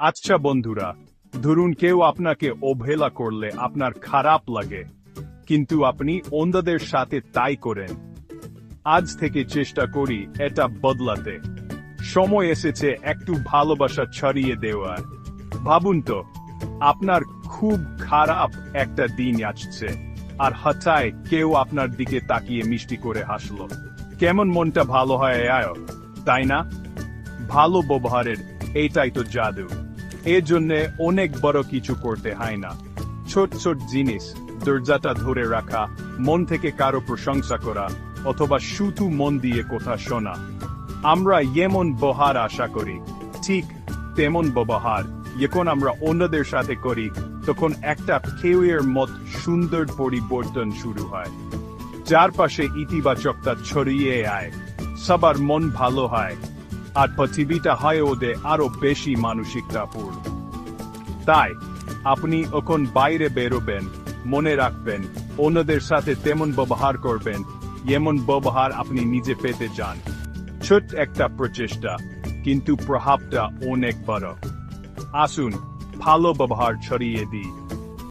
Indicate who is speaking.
Speaker 1: আচ্ছা বন্ধুরা, ধরুন কেউ আপনাকে অবহেলা করলে আপনার খারাপ লাগে, কিন্তু আপনি অন্যদের সাথে তাই করেন। আজ থেকে চেষ্টা করি এটা বদলাতে। সময় এসেছে একটু ভালোবাসা ছড়িয়ে দেওয়ার। ভাবুন তো, আপনার খুব খারাপ একটা দিন আসছে, আর হঠাৎ কেউ আপনার দিকে তাকিয়ে মিষ্টি করে হাসলো। কেমন মনটা ভালো হয়, আয়, তাই না? ভালো ব্যবহারের এইটাই তো জাদু। জন্য অনেক বড় কিছু করতে হয় না। ছোট ছোট জিনিস, দরজাটা ধরে রাখা, মন থেকে কারও প্রশংসা করা, অথবা শুধু মন দিয়ে কথা শোনা। আমরা যেমন বহার আশা করি। ঠিক তেমন ব্যবহার, যখন আমরা অন্যদের সাথে করি, তখন একটা খেউয়ের মত সুন্দর পরিবর্তন শুরু হয়। যার পাশে ইতিবাচকতা ছড়িয়ে আয়। সবার মন ভালো হয়। আর পৃথিবীটা হয় ওদের আরও বেশি মানসিকতাপূর্ণ তাই, আপনি এখন বাইরে বেরোবেন, মনে রাখবেন, অন্যদের সাথে তেমন ব্যবহার করবেন যেমন ব্যবহার আপনি নিজে পেতে চান। ছোট একটা প্রচেষ্টা, কিন্তু প্রভাবটা অনেক বড়। আসুন, ভালো ব্যবহার ছড়িয়ে দিই।